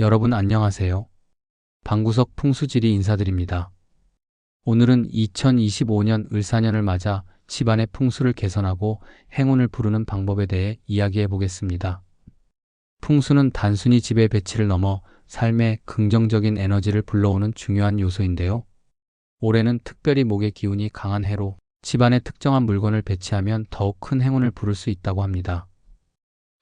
여러분 안녕하세요. 방구석 풍수지리 인사드립니다. 오늘은 2025년 을사년을 맞아 집안의 풍수를 개선하고 행운을 부르는 방법에 대해 이야기해 보겠습니다. 풍수는 단순히 집의 배치를 넘어 삶에 긍정적인 에너지를 불러오는 중요한 요소인데요. 올해는 특별히 목의 기운이 강한 해로 집안에 특정한 물건을 배치하면 더욱 큰 행운을 부를 수 있다고 합니다.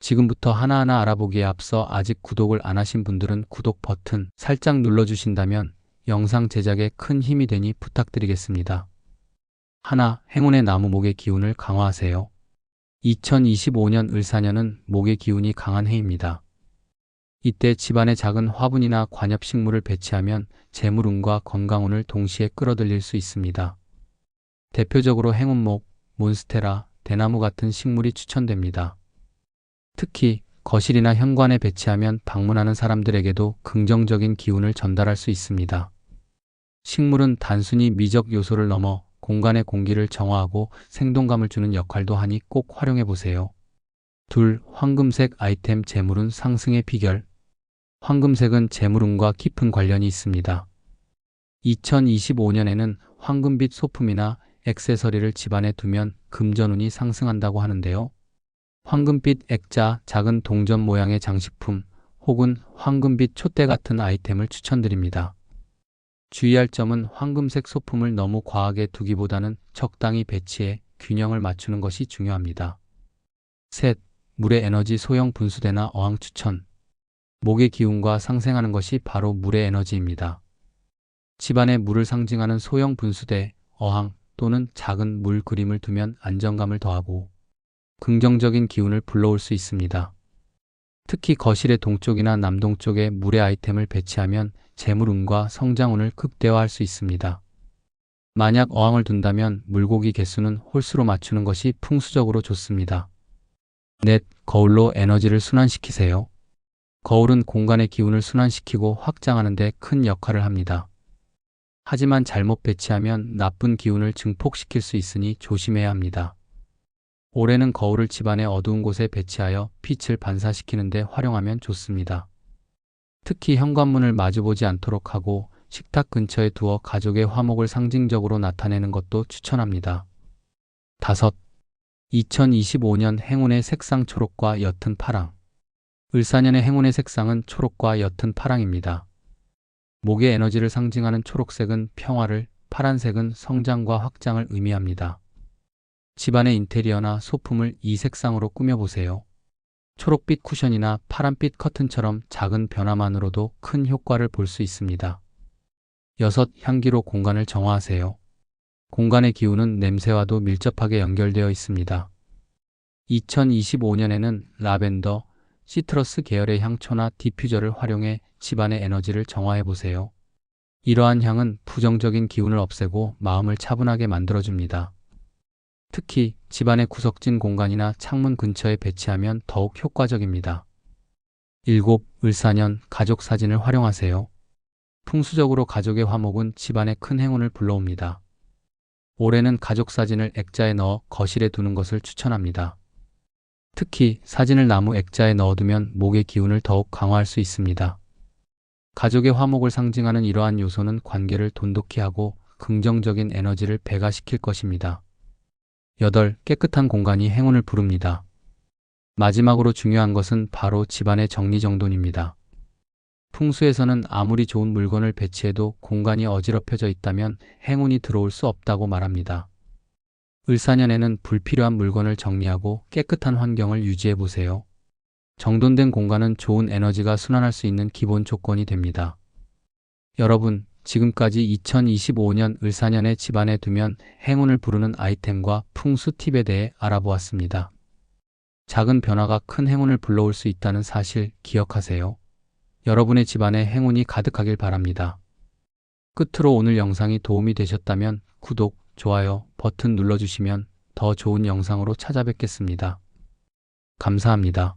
지금부터 하나하나 알아보기에 앞서 아직 구독을 안 하신 분들은 구독 버튼 살짝 눌러주신다면 영상 제작에 큰 힘이 되니 부탁드리겠습니다. 하나, 행운의 나무 목의 기운을 강화하세요. 2025년 을사년은 목의 기운이 강한 해입니다. 이때 집안에 작은 화분이나 관엽식물을 배치하면 재물운과 건강운을 동시에 끌어들일 수 있습니다. 대표적으로 행운목, 몬스테라, 대나무 같은 식물이 추천됩니다. 특히 거실이나 현관에 배치하면 방문하는 사람들에게도 긍정적인 기운을 전달할 수 있습니다. 식물은 단순히 미적 요소를 넘어 공간의 공기를 정화하고 생동감을 주는 역할도 하니 꼭 활용해 보세요. 둘, 황금색 아이템 재물운 상승의 비결. 황금색은 재물운과 깊은 관련이 있습니다. 2025년에는 황금빛 소품이나 액세서리를 집안에 두면 금전운이 상승한다고 하는데요. 황금빛 액자, 작은 동전 모양의 장식품 혹은 황금빛 촛대 같은 아이템을 추천드립니다. 주의할 점은 황금색 소품을 너무 과하게 두기보다는 적당히 배치해 균형을 맞추는 것이 중요합니다. 셋, 물의 에너지 소형 분수대나 어항 추천. 목의 기운과 상생하는 것이 바로 물의 에너지입니다. 집안에 물을 상징하는 소형 분수대, 어항 또는 작은 물 그림을 두면 안정감을 더하고 긍정적인 기운을 불러올 수 있습니다. 특히 거실의 동쪽이나 남동쪽에 물의 아이템을 배치하면 재물운과 성장운을 극대화할 수 있습니다. 만약 어항을 둔다면 물고기 개수는 홀수로 맞추는 것이 풍수적으로 좋습니다. 넷, 거울로 에너지를 순환시키세요. 거울은 공간의 기운을 순환시키고 확장하는 데 큰 역할을 합니다. 하지만 잘못 배치하면 나쁜 기운을 증폭시킬 수 있으니 조심해야 합니다. 올해는 거울을 집안의 어두운 곳에 배치하여 빛을 반사시키는 데 활용하면 좋습니다. 특히 현관문을 마주보지 않도록 하고 식탁 근처에 두어 가족의 화목을 상징적으로 나타내는 것도 추천합니다. 다섯, 2025년 행운의 색상 초록과 옅은 파랑. 을사년의 행운의 색상은 초록과 옅은 파랑입니다. 목의 에너지를 상징하는 초록색은 평화를, 파란색은 성장과 확장을 의미합니다. 집안의 인테리어나 소품을 이 색상으로 꾸며보세요. 초록빛 쿠션이나 파란빛 커튼처럼 작은 변화만으로도 큰 효과를 볼 수 있습니다. 여섯, 향기로 공간을 정화하세요. 공간의 기운은 냄새와도 밀접하게 연결되어 있습니다. 2025년에는 라벤더, 시트러스 계열의 향초나 디퓨저를 활용해 집안의 에너지를 정화해 보세요. 이러한 향은 부정적인 기운을 없애고 마음을 차분하게 만들어줍니다. 특히 집안의 구석진 공간이나 창문 근처에 배치하면 더욱 효과적입니다. 7. 을사년 가족 사진을 활용하세요. 풍수적으로 가족의 화목은 집안에 큰 행운을 불러옵니다. 올해는 가족 사진을 액자에 넣어 거실에 두는 것을 추천합니다. 특히 사진을 나무 액자에 넣어두면 목의 기운을 더욱 강화할 수 있습니다. 가족의 화목을 상징하는 이러한 요소는 관계를 돈독히 하고 긍정적인 에너지를 배가시킬 것입니다. 8. 깨끗한 공간이 행운을 부릅니다. 마지막으로 중요한 것은 바로 집안의 정리정돈입니다. 풍수에서는 아무리 좋은 물건을 배치해도 공간이 어지럽혀져 있다면 행운이 들어올 수 없다고 말합니다. 을사년에는 불필요한 물건을 정리하고 깨끗한 환경을 유지해 보세요. 정돈된 공간은 좋은 에너지가 순환할 수 있는 기본 조건이 됩니다. 여러분, 지금까지 2025년 을사년에 집안에 두면 행운을 부르는 아이템과 풍수 팁에 대해 알아보았습니다. 작은 변화가 큰 행운을 불러올 수 있다는 사실 기억하세요. 여러분의 집안에 행운이 가득하길 바랍니다. 끝으로 오늘 영상이 도움이 되셨다면 구독, 좋아요 버튼 눌러주시면 더 좋은 영상으로 찾아뵙겠습니다. 감사합니다.